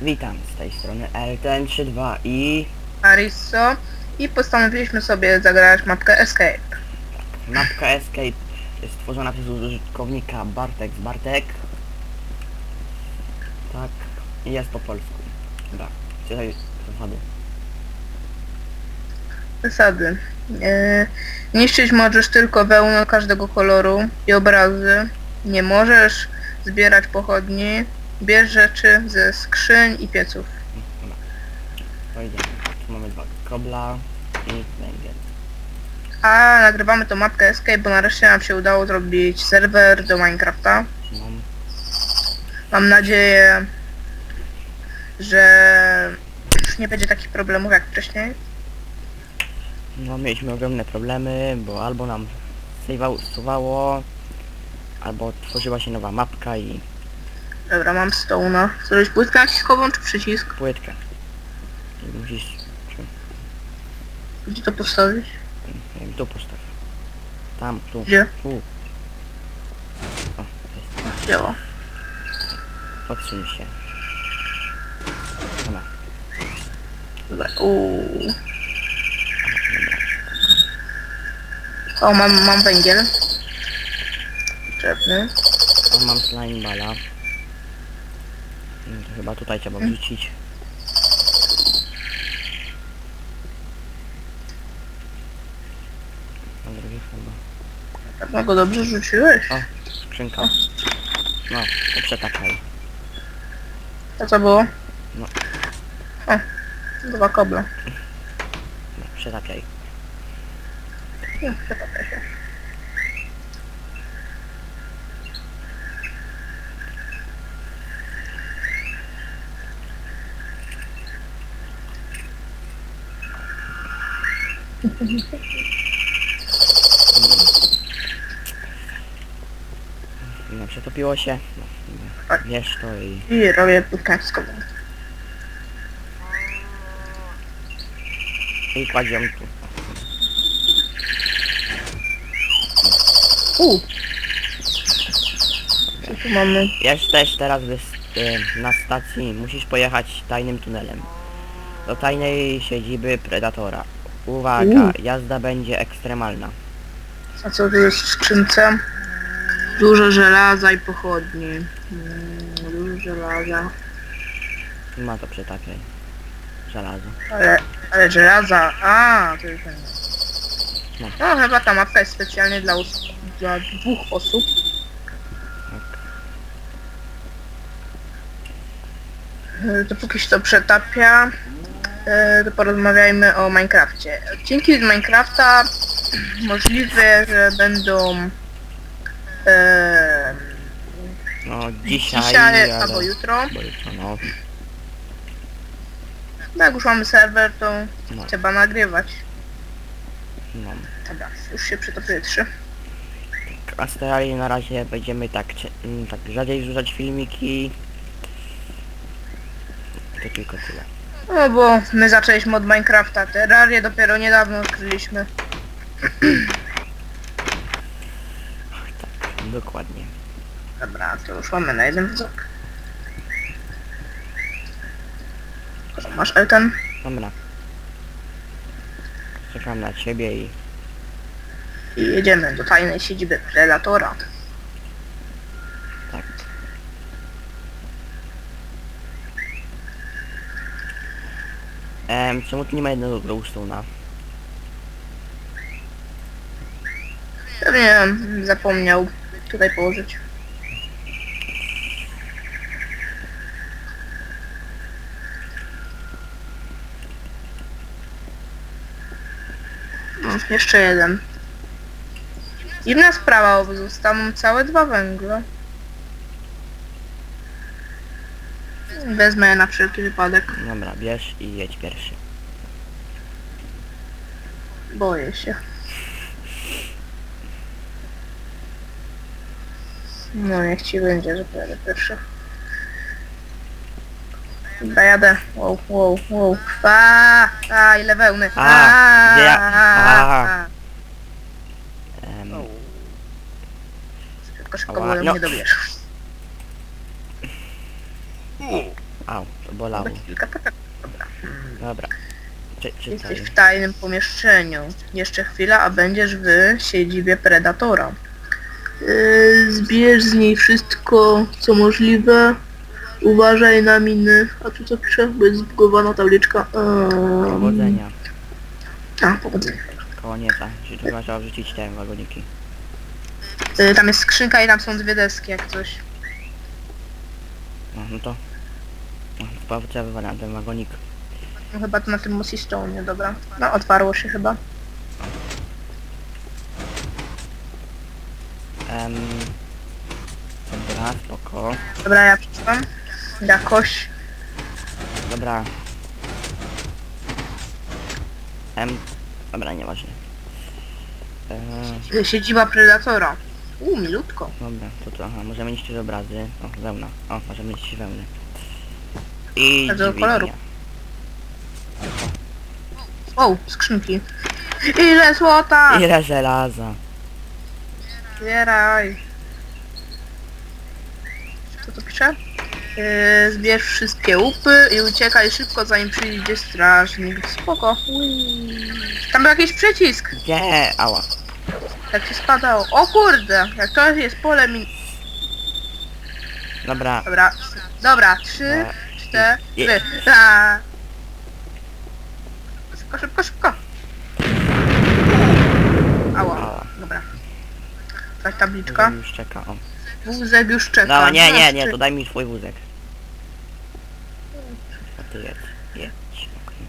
Witam z tej strony LTN32 i Arisso i postanowiliśmy sobie zagrać mapkę Escape. mapka Escape jest stworzona przez użytkownika Bartek z Bartek. Tak, i jest po polsku. Dobra, czytaj zasady. Zasady. E, niszczyć możesz tylko wełnę każdego koloru i obrazy. Nie możesz zbierać pochodni. Bierz rzeczy ze skrzyń i pieców. Dobra, pojedziemy. Tu mamy dwa kobla i węgiel. A nagrywamy tą mapkę Escape, bo nareszcie nam się udało zrobić serwer do Minecrafta. Mam Mam nadzieję, że już nie będzie takich problemów jak wcześniej. No mieliśmy ogromne problemy, bo albo nam save'ało, suwało, albo tworzyła się nowa mapka i Dobra, mam stone'a. Zrobić płytkę naciskową czy przycisk? płytkę. I musisz, czy, Gdzie to postawić? nie wiem, tu postaw. Tam, tu, Gdzie? tu. O, jest. Działa. Odsuń się. Dobra, Dobra. Uuu. O, mam, mam węgiel. Potrzebny. O, mam slime bala. Chyba tutaj trzeba wrzucić. Na drugie chyba. No go dobrze rzuciłeś. O, skrzynka. No, to przetakaj. A co było? No. O, dwa koble. No. Nie, przetapia się. No, przetopiło się. Wiesz to i... I robię naciskową. I kładziemy tu. Uuu. Co tu mamy? Jesteś teraz wys- y, na stacji, musisz pojechać tajnym tunelem. Do tajnej siedziby Predatora. Uwaga, jazda będzie ekstremalna. A co tu jest w skrzynce? Dużo żelaza i pochodni. Mm, dużo żelaza. Ma to przetapiaj. Żelazo. Ale, ale żelaza, a to jest ten. No. No chyba ta mapka jest specjalnie dla, os- dla dwóch osób. E, Dopóki się to przetapia, to porozmawiajmy o Minecrafcie. Odcinki z Minecrafta możliwe, że będą e, No dzisiaj, dzisiaj ale... albo jutro. Bo jutro, no. No jak już mamy serwer, to No, trzeba nagrywać. no. Dobra, już się przetopiły trzy. A z terrarii na razie będziemy tak, mm, tak rzadziej wrzucać filmiki. To tylko tyle. No bo my zaczęliśmy od Minecrafta, Terrarię dopiero niedawno odkryliśmy. Dokładnie. Dobra, to już mamy na jeden wzór. Co, Masz Elton? Dobra. Czekam na ciebie i... I jedziemy do tajnej siedziby Predatora. Em, czemu tu nie ma jednego glowstone'a? Pewnie zapomniał tutaj położyć. No, jeszcze jeden. Dziwna sprawa, bo zostaną całe dwa węgle. Wezmę na wszelki wypadek. Dobra, bierz i jedź pierwszy. Boję się. No niech ci będzie, że pojadę pierwszy. Dobra, jadę. Wow, wow, wow. A, a ile wełny. A, ja- a. Em. Szybko, szybko, Ała, bo no. nie dobierz. Au, to bolało. Dobra, kilka poczekaj. Dobra. Dobra. Czy, czytaj. Jesteś w tajnym pomieszczeniu. Jeszcze chwila, a będziesz w siedzibie Predatora. Yy, zbierz z niej wszystko, co możliwe. Uważaj na miny. A tu co pisze? Bo jest zbugowana tabliczka. Eee, Powodzenia. A, powodzenia. Koło. Czy tu trzeba wrzucić te wagoniki? Yy, tam jest skrzynka i tam są dwie deski, jak coś. No, no to... Chyba trzeba wywalać ten wagonik. No chyba to na tym Mossy Stone, dobra. No, otwarło się chyba. Em... Dobra, spoko. Dobra, ja przeczytam. Jakoś. Dobra. Em... Dobra, nieważne. Eee, Siedziba Predatora. Uuu, milutko. dobra, to to, aha, możemy niszczyć obrazy. O, wełna. O, możemy niszczyć wełnę. I Każdego dźwignia. koloru. O, skrzynki. Ile złota? Ile żelaza. Zbieraj. Co to pisze? Yy, zbierz wszystkie łupy i uciekaj szybko zanim przyjdzie strażnik. Spoko. Ui. Tam był jakiś przycisk. Nie, ała. Jak się spadało. O kurde, jak to jest pole min... Dobra. Dobra, dobra, trzy, cztery. A. Szybko, szybko, szybko. Ała, dobra. Tak, tabliczka. Już czeka, o. Wózek już czeka. No nie, nie, nie, to daj mi swój wózek. A ty jedź, jedź. okej.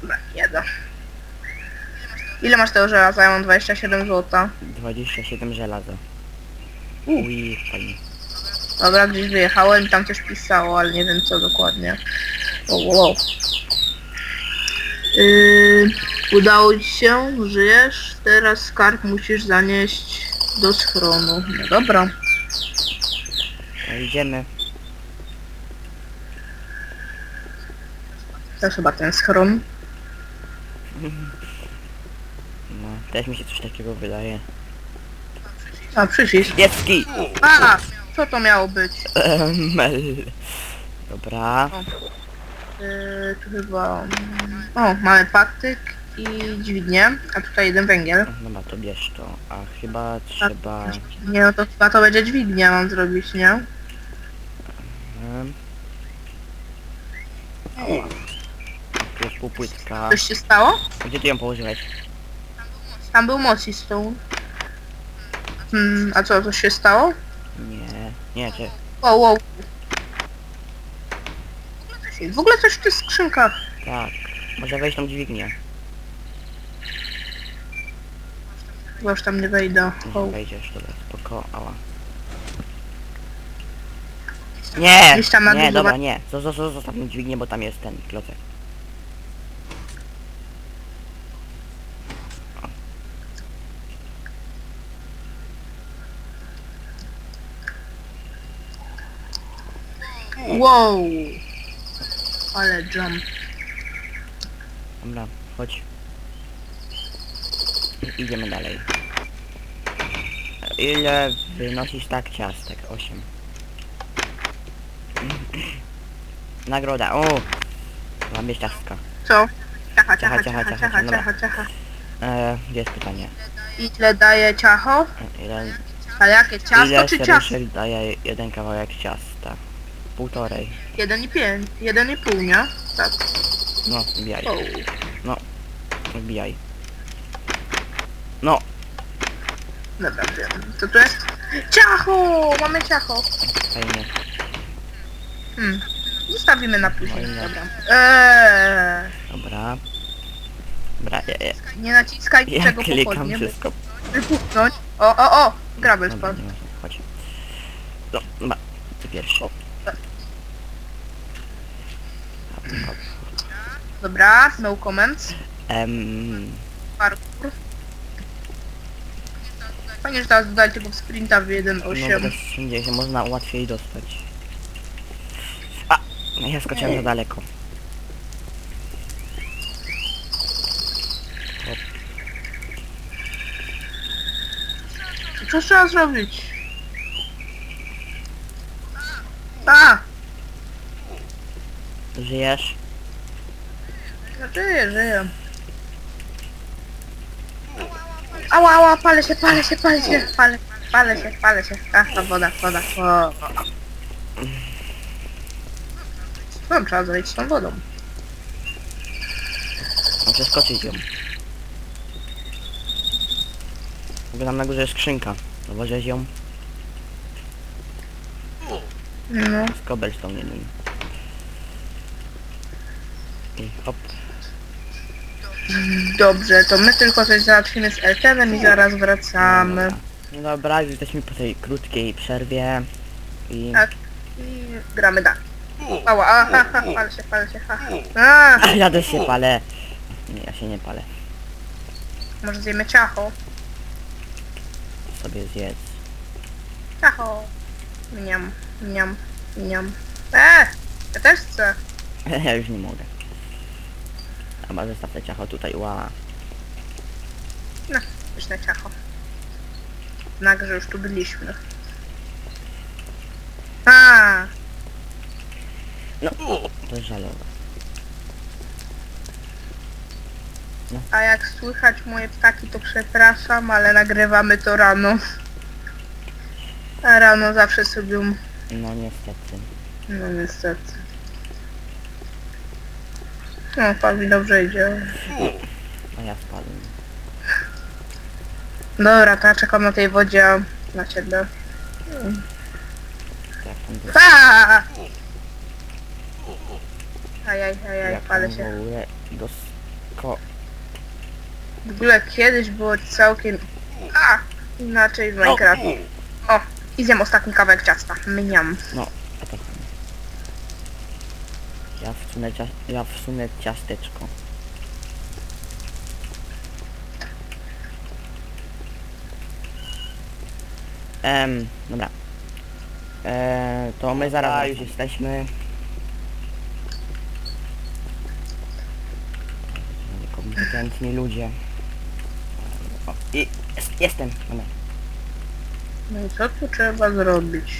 Dobra, jedę. Ile masz tego żelaza? Ja mam 27 złota. 27 żelaza. U. Ui, fajnie. Dobra, gdzieś wyjechałem tam coś pisało, ale nie wiem co dokładnie. Wow, wow. Yy, udało ci się, żyjesz, teraz skarb musisz zanieść do schronu. No dobra. No, idziemy. To chyba ten schron. No, też mi się coś takiego wydaje. A, przycisk. Pieski! A, co to miało być? Mel. Dobra. Yy, tu chyba... O, mamy patyk i dźwignię, a tutaj jeden węgiel. Dobra, to bierz to. A chyba trzeba... Nie, no to chyba to będzie dźwignia mam zrobić, nie? Um, tu jest półpłytka. Coś się stało? Gdzie ty ją położyłeś? Tam był Mossy Stone. Hmm, a co, coś się stało? Nie, nie, czy... Wow, wow. W ogóle coś w tych skrzynkach. Tak. Może wejść tą dźwignię. Chyba już tam nie wejdę. Wow. wejdziesz, dobra, spoko, ała. Nie! Gdzieś tam na Nie, dobra, nie. Zo- zo- zo- Zostaw dźwignię, bo tam jest ten klocek. Wow. Ale jump. Dobra, chodź. Idziemy dalej. Ile wynosisz tak ciastek? 8. Nagroda, o! Mam ciastka. Co? Ciacha, Ciacha, ciacha, ciacha, ciacha, ciacha, ciacha, dobra. ciacha, ciacha. E, gdzie jest pytanie? Ile daje ciacho? Ile, A jakie ciasto ile czy ciasto? serduszek daje jeden kawałek ciasta? Półtorej. Jeden i pięć, jeden i pół, nie? Tak. No, wbijaj. Wow. Wbijaj. No, Dobra, wiem. Co tu jest? Ciacho! Mamy ciacho. fajnie. Hmm. Zostawimy na później, Fajne. dobra. Eee, Dobra. Dobra, ja, ja, nie naciskaj ja tego klikam pochodnie, wszystko. wypuchnąć. O, o, o! Grabel Dobra, spadł. chodź. No, dobra, ty pierwszy. Dobra, no comments. Em, Parkour. Fajnie, że teraz dodajcie go w sprinta w no 1.8. teraz wszędzie się można łatwiej dostać. A! no Ja skoczyłem za daleko. Co trzeba zrobić? A! Żyjesz? No żyję, żyję. Ała, ała, palę się, palę się, palę się, palę, palę się, palę się. A, to woda, woda, woda. No, trzeba zejść z tą wodą. Muszę skoczyć ją. W ogóle tam na górze jest skrzynka. Zauważyłeś ją? No. Z cobblestone jeden. I hop. Dobrze, to my tylko coś załatwimy z Eltenem i zaraz wracamy. No dobra, już jesteśmy po tej krótkiej przerwie. I... Tak. I gramy dalej. Ała, a, ha, ha, palę się, palę się, ha. ha. A, ja też się palę. Nie, ja się nie palę. może zjemy ciacho? Sobie zjedz. Ciacho. Mniam, mniam, mniam. E, ja też chcę. Ja już nie mogę. Chyba zostaw te ciacho tutaj, ła. Pyszne ciacho. Znak, że już tu byliśmy. A, To jest żalowe. a jak słychać moje ptaki, to przepraszam, ale nagrywamy to rano. A rano zawsze sobie... No niestety. No niestety. No, Pawi dobrze idzie. A ja spadłem. Dobra, to ja czekam na tej wodzie na ciebie. Jak tam było? A! Ajaj, ajaj, Jak palę tam się. w ogóle dos... Ko... W ogóle kiedyś było całkiem... A! Inaczej w Minecraft. O! I zjem ostatni kawałek ciasta. Mniam. No, a to fajnie. Ja wsunę, ja wsunę ciasteczko. Em, dobra. E, to my zaraz już jesteśmy. Niekompetentni ludzie. O, i jest, jestem. Dobra. No i co tu trzeba zrobić?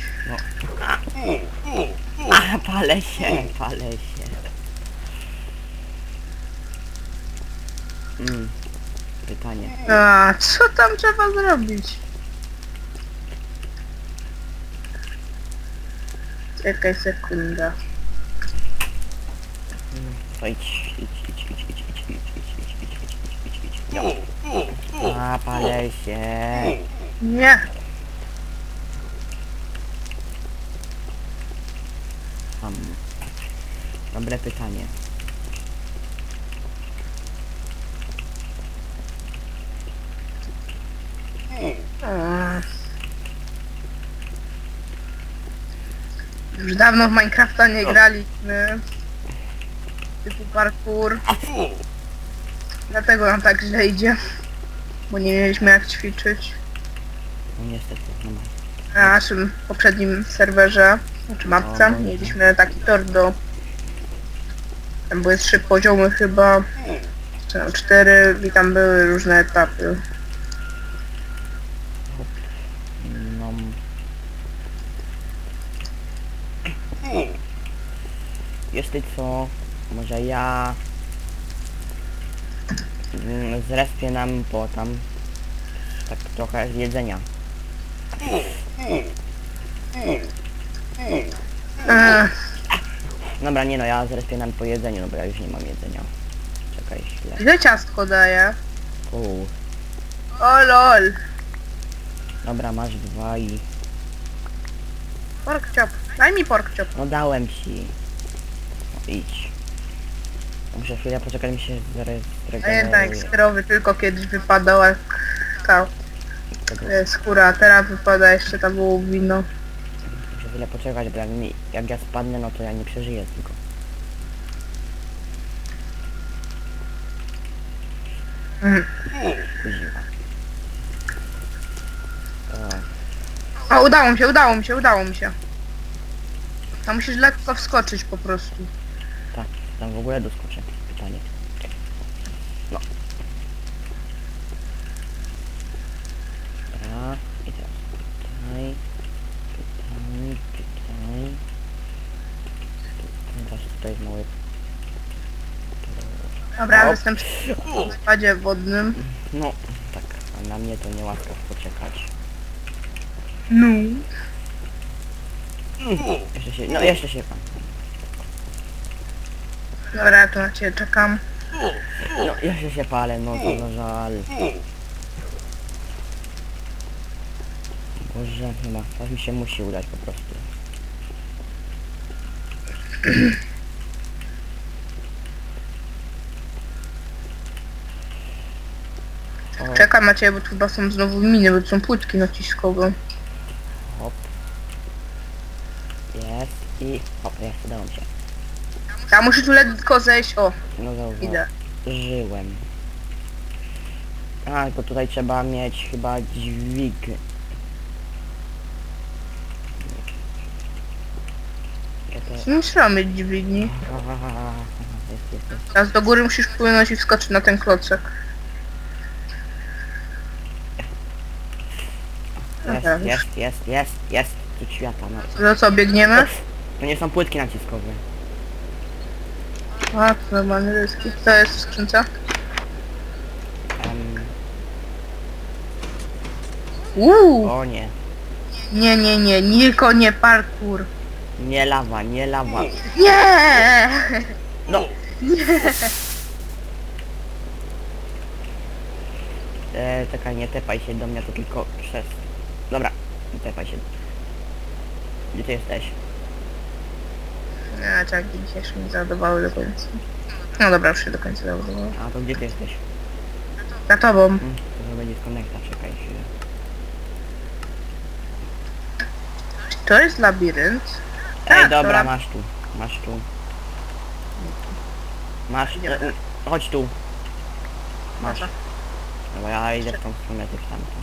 A, palę się, palę się. Mm, pytanie. A, co tam trzeba zrobić? Czekaj sekunda. To idź, idź, idź, idź, idź, idź, idź, idź, idź, idź, idź, idź, idź, idź. A, palę się. Nie. Mam dobre pytanie. A. Już dawno w Minecrafta nie graliśmy. Typu parkour. Dlatego nam tak źle idzie. Bo nie mieliśmy jak ćwiczyć. No niestety, no ma. Na naszym poprzednim serwerze, znaczy mapce, O Boże. mieliśmy taki tor do... Tam były trzy poziomy chyba, czy tam cztery i tam były różne etapy. No. Jeszcze co, może ja mm, zrespię nam po tam tak trochę jedzenia. Dobra, nie no, ja zrespię nam po jedzeniu, no bo ja już nie mam jedzenia. Czekaj, chwilę. ile ciastko daje? Uuu. O lol! Dobra, masz dwa i... Pork chop. Daj mi pork chop. No dałem ci. No, idź. Muszę chwilę poczekać, mi się A jednak zregeneruje. sterowy tylko kiedyś wypadał jak ta Tego- e, skóra, a teraz wypada jeszcze ta wołowino. Muszę chwilę poczekać, bo jak, mi, jak ja spadnę, no to ja nie przeżyję tylko. Mhm. Kuźwa. O, O, udało mi się, udało mi się, udało mi się. Tam musisz lekko wskoczyć po prostu. Tak, tam w ogóle doskoczę. Pytanie. No. Dobra, i teraz tutaj, tutaj, tutaj. Teraz tutaj jest mały... Dobra, Op. jestem w spadzie wodnym. No, tak, a na mnie to niełatwo poczekać. No. Jeszcze się, no jeszcze się pan. Dobra, tu na ciebie czekam. No, jeszcze się palę, no to za żal. Boże, chyba, to mi się musi udać po prostu. O, Czekam na ciebie, bo tu chyba są znowu miny, bo tu są płytki naciskowe. hop. Jest i hop, jest, się. Ja muszę tu lekko zejść. O, No dobra. idę. Żyłem. A, tylko tutaj trzeba mieć chyba dźwig. Ja to... Nie trzeba mieć dźwigni. Jest, jest, jest. Teraz do góry musisz płynąć i wskoczyć na ten klocek. Jest, jest, jest, jest, jest. Cud świata, no. To co, biegniemy? To nie są płytki naciskowe. A, to normalny ryski. To jest w skrzynce? Em, Uuu! o nie. Nie, nie, nie, Niko, nie parkour. Nie lawa, nie lawa. Nie! No! E, czekaj, nie tepaj się do mnie, to tylko przez... Dobra, nie tepaj się. Gdzie ty jesteś? Nie, tak, dzisiaj jeszcze nie załadowały do końca. No dobra, już się do końca załadowały. A to gdzie ty jesteś? Za tobą. Hmm, to będzie z konekta, czekaj chwilę. To jest labirynt. Ej, Tak, dobra, dobra. masz tu, masz tu. Masz, e, e, chodź tu. Masz. Dobra. Dobra, ja idę w tą stronę, ty w tamtą.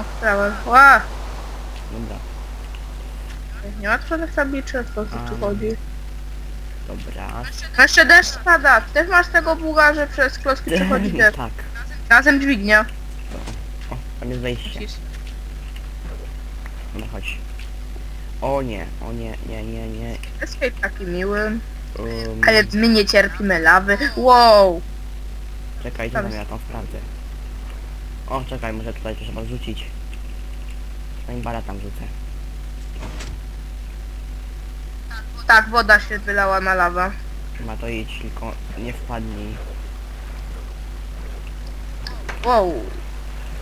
O, prawa. Ła! Dobra, Nie ma trzech tabliczy, o co tu chodzi? dobra. No jeszcze deszcz spada. Ty też masz tego buga, że przez klocki przechodzi deszcz. tak. Razem dźwignia. O, tam jest wejście. Dobra, chodź. O nie, o nie, nie, nie, nie. Escape taki miły. Um, Ale my nie cierpimy lawy. Wow! Czekaj, Tam to ja tam sprawdzę. O, czekaj, może tutaj trzeba rzucić. Spaimbara tam rzucę. Tak, woda się wylała na lawę. Chyba to idź, tylko nie wpadnij. Wow.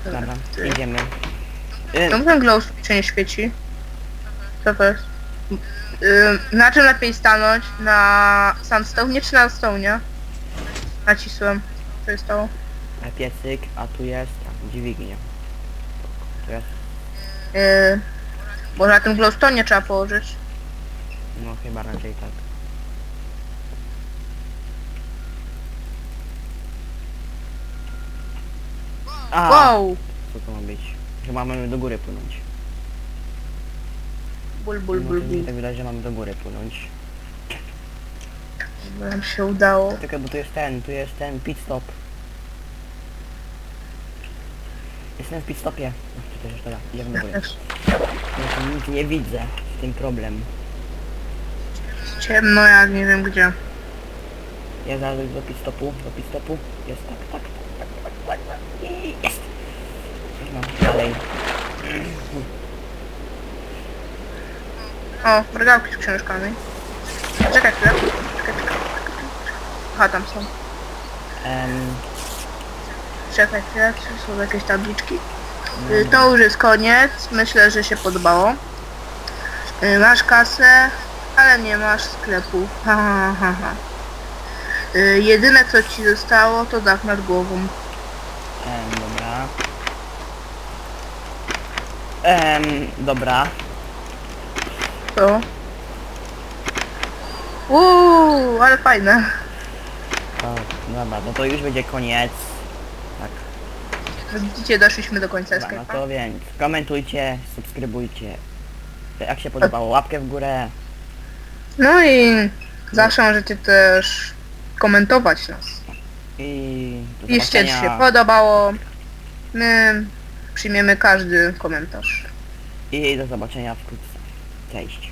Dobra, Ty. idziemy. Y, Czemu ten glow się nie świeci? Co to jest? Na czym lepiej stanąć? Na sandstone czy na stone? Nacisłem. Co jest to? piecyk, a tu jest dźwignia. Tu jest, Yy, może na tym glowstone trzeba położyć? No chyba raczej tak. A, Wow! co to ma być? Chyba mamy do góry płynąć. Ból, ból, No, ból, to mi ból. tak wydaje, że mamy do góry płynąć. Nam się udało. Czekaj, bo tu jest ten, tu jest ten pit stop. Jestem w pit stopie. No, też idziemy do góry. Też. Ja tu nic nie widzę, z tym problem. Ciemno jak nie wiem gdzie. Ja dojdę do pit stopu, do pit stopu. Jest tak, tak, tak, tak, tak, tak, tak. I jest! No, dalej. O, regałki z książkami. Czekaj chwilę. Czekaj, czekaj. Aha, tam są. Em, Czekaj chwilę, czy są jakieś tabliczki? Y, To już jest koniec. Myślę, że się podobało. Y, Masz kasę, ale nie masz sklepu. Ha, ha, ha, ha. Y, Jedyne co ci zostało to dach nad głową. em, dobra. Em, dobra. To. Uuu, ale fajne. To, dobra, no to już będzie koniec. Tak. Widzicie, doszliśmy do końca Dobra, no to więc komentujcie, subskrybujcie. Jak się podobało, łapkę w górę. No i zawsze możecie też komentować nas. I do Piszcie, czy się zobaczenia. podobało. My przyjmiemy każdy komentarz. I do zobaczenia wkrótce. Cześć.